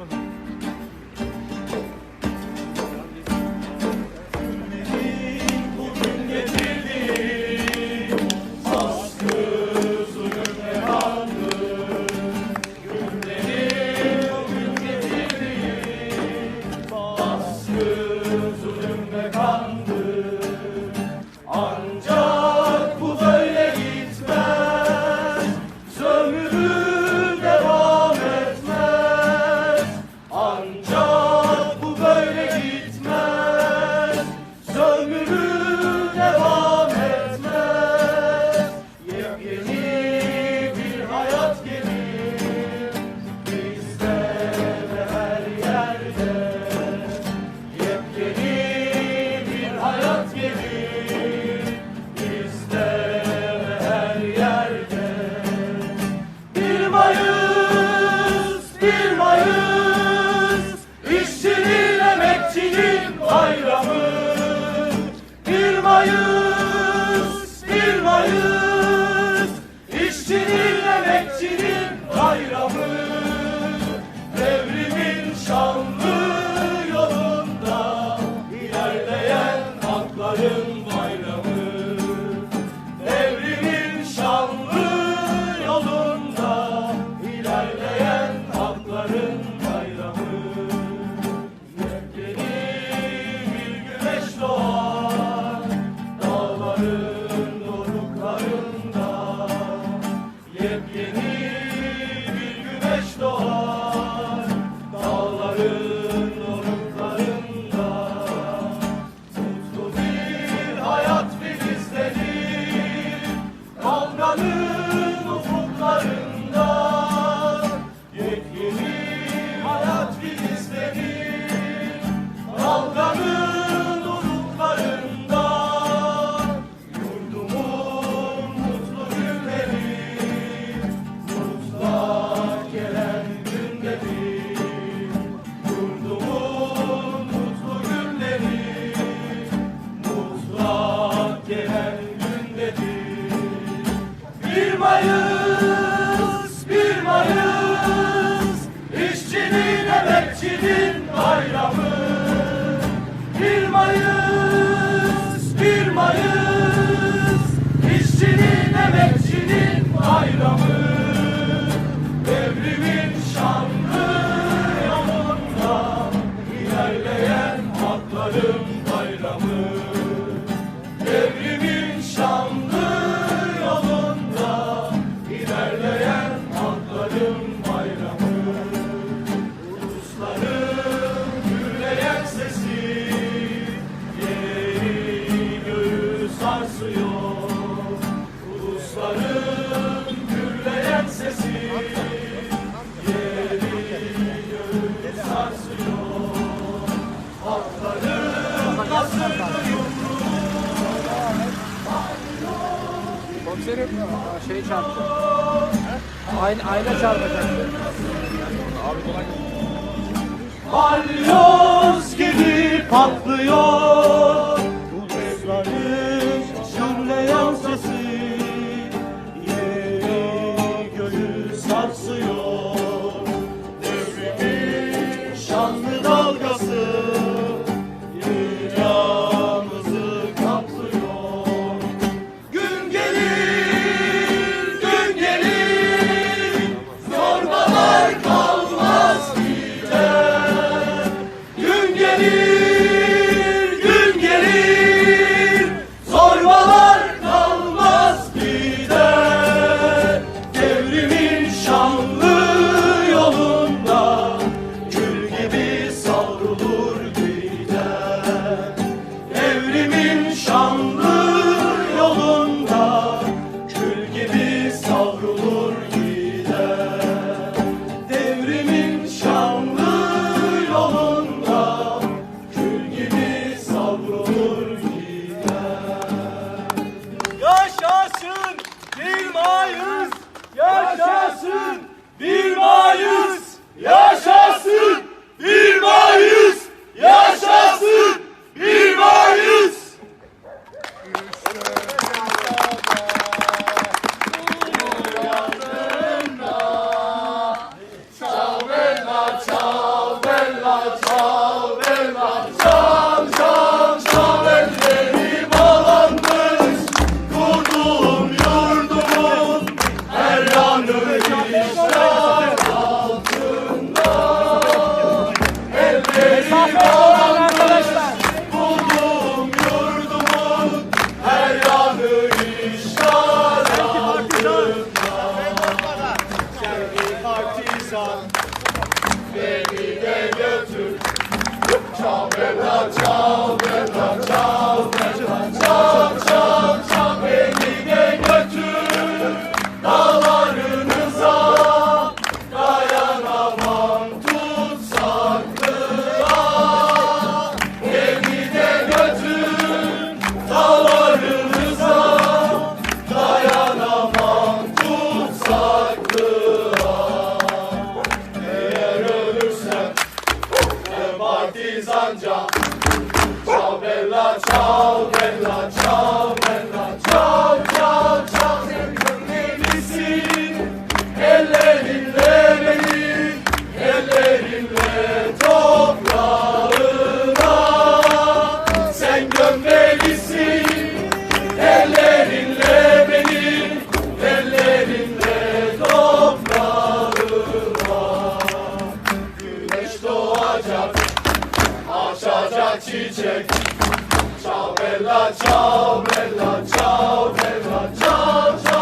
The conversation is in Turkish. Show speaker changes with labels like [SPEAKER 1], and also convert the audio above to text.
[SPEAKER 1] 하면서 Şey çarptı. Ayna, ayna çarpacaktı.
[SPEAKER 2] Abi kolay gelsin. Gibi patlıyor. Bir Mayıs yaşasın! Bir Mayıs yaşasın! Çal bella çal bella çal bella çal çal çal. Çal Gömlelisin ellerinle beni Ellerinle toprağına Sen gömmelisin ellerinle beni Ellerinle toprağına Güneş doğacak Açacak çiçek bella çal bella çal bella çal çal